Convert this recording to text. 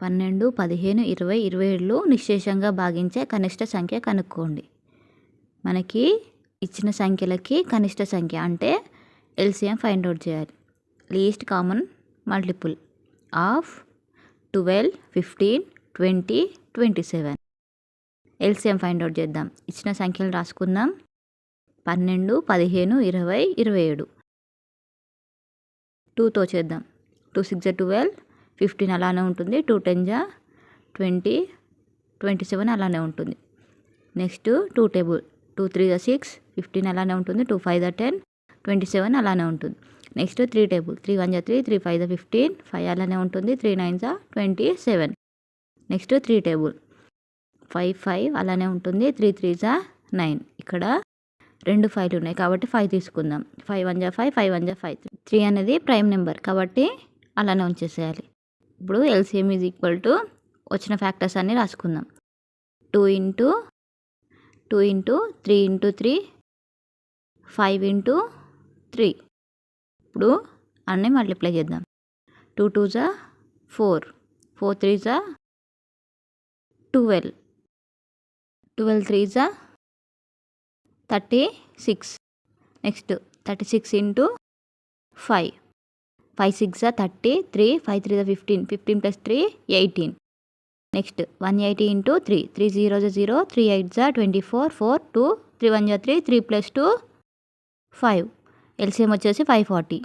పన్నెండు పదిహేను ఇరవై ఇరవై ఏడులో నిశ్శేషంగా భాగించే కనిష్ట సంఖ్య కనుక్కోండి. మనకి ఇచ్చిన సంఖ్యలకి కనిష్ట సంఖ్య అంటే ఎల్సిఎం ఫైండ్ అవుట్ చేయాలి. Least common multiple of twelve fifteen twenty twenty seven. LCM find out చేద్దాం. ఇచ్చిన సంఖ్యలు రాసుకుందాం. పన్నెండు పదిహేను ఇరవై ఇరవై ఏడు టూతో చేద్దాం. టూ సిక్స్ ట్వెల్వ్ ఫిఫ్టీన్ అలానే ఉంటుంది టూ టెన్ జా ట్వంటీ ట్వంటీ సెవెన్ అలానే ఉంటుంది. Next two table two three six fifteen అలానే ఉంటుంది two five the ten twenty seven అలానే ఉంటుంది. Next three table three one జా three three five the fifteen five అలానే ఉంటుంది త్రీ నైన్ జా twenty seven. Next three table five five అలానే ఉంటుంది త్రీ త్రీ జా నైన్. ఇక్కడ రెండు ఫైవ్లు ఉన్నాయి కాబట్టి ఫైవ్ తీసుకుందాం. ఫైవ్ వన్ జా ఫైవ్ ఫైవ్ వన్ జా ఫైవ్. త్రీ అనేది ప్రైమ్ నెంబర్ కాబట్టి అలానే ఉంచేసేయాలి. ఇప్పుడు ఎల్సిఎం ఈజ్ ఈక్వల్ టు వచ్చిన ఫ్యాక్టర్స్ అన్నీ రాసుకుందాం. Two into two into three into three five into three ఇప్పుడు అన్నీ మల్టిప్లై చేద్దాం. టూ టూ జా ఫోర్ ఫోర్ త్రీ జా ట్వెల్వ్ ట్వెల్వ్ త్రీ జా thirty six next thirty six into five five six జా thirty three five three జా fifteen fifteen plus three eighteen next one eighty into three three zero జా zero three eight జా twenty four four two three one జా three three plus two five LCM వచ్చేసి five forty